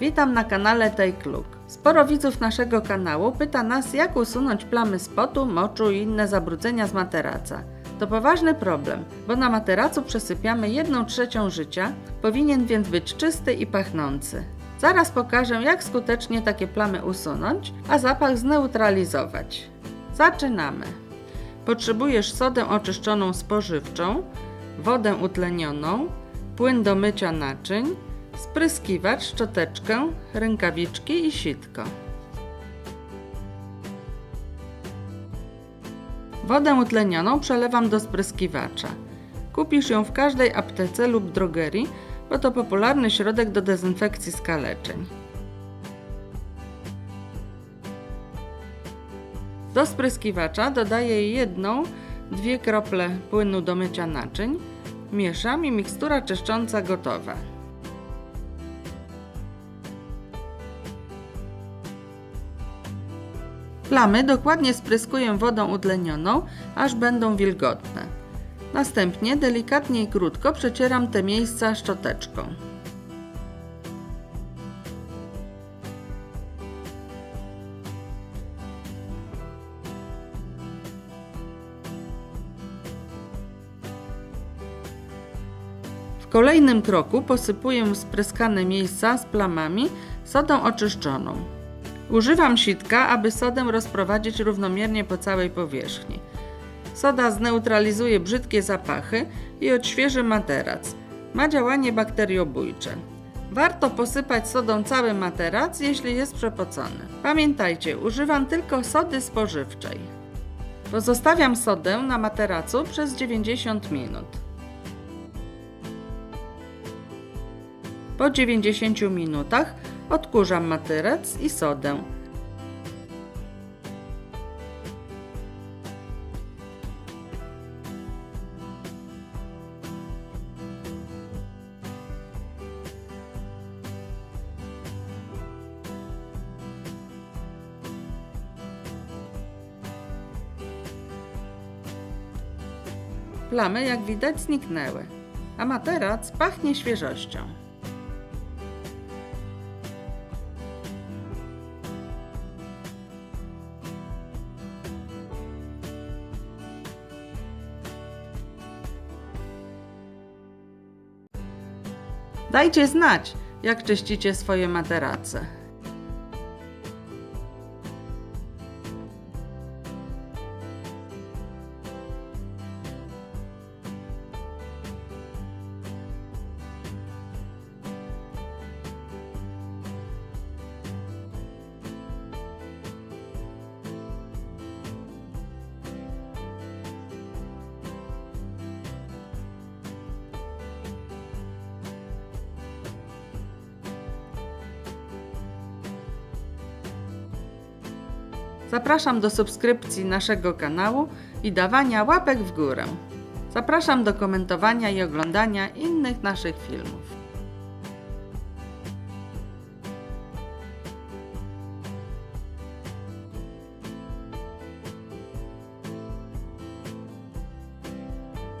Witam na kanale Take Look. Sporo widzów naszego kanału pyta nas, jak usunąć plamy z potu, moczu i inne zabrudzenia z materaca. To poważny problem, bo na materacu przesypiamy 1 trzecią życia, powinien więc być czysty i pachnący. Zaraz pokażę, jak skutecznie takie plamy usunąć, a zapach zneutralizować. Zaczynamy. Potrzebujesz sodę oczyszczoną spożywczą, wodę utlenioną, płyn do mycia naczyń, spryskiwacz, szczoteczkę, rękawiczki i sitko. Wodę utlenioną przelewam do spryskiwacza. Kupisz ją w każdej aptece lub drogerii, bo to popularny środek do dezynfekcji skaleczeń. Do spryskiwacza dodaję jedną, dwie krople płynu do mycia naczyń. Mieszam i mikstura czyszcząca gotowa. Plamy dokładnie spryskuję wodą utlenioną, aż będą wilgotne. Następnie delikatnie i krótko przecieram te miejsca szczoteczką. W kolejnym kroku posypuję spryskane miejsca z plamami sodą oczyszczoną. Używam sitka, aby sodę rozprowadzić równomiernie po całej powierzchni. Soda zneutralizuje brzydkie zapachy i odświeży materac. Ma działanie bakteriobójcze. Warto posypać sodą cały materac, jeśli jest przepocony. Pamiętajcie, używam tylko sody spożywczej. Pozostawiam sodę na materacu przez 90 minut. Po 90 minutach odkurzam materac i sodę. Plamy, jak widać, zniknęły, a materac pachnie świeżością. Dajcie znać, jak czyścicie swoje materace. Zapraszam do subskrypcji naszego kanału i dawania łapek w górę. Zapraszam do komentowania i oglądania innych naszych filmów.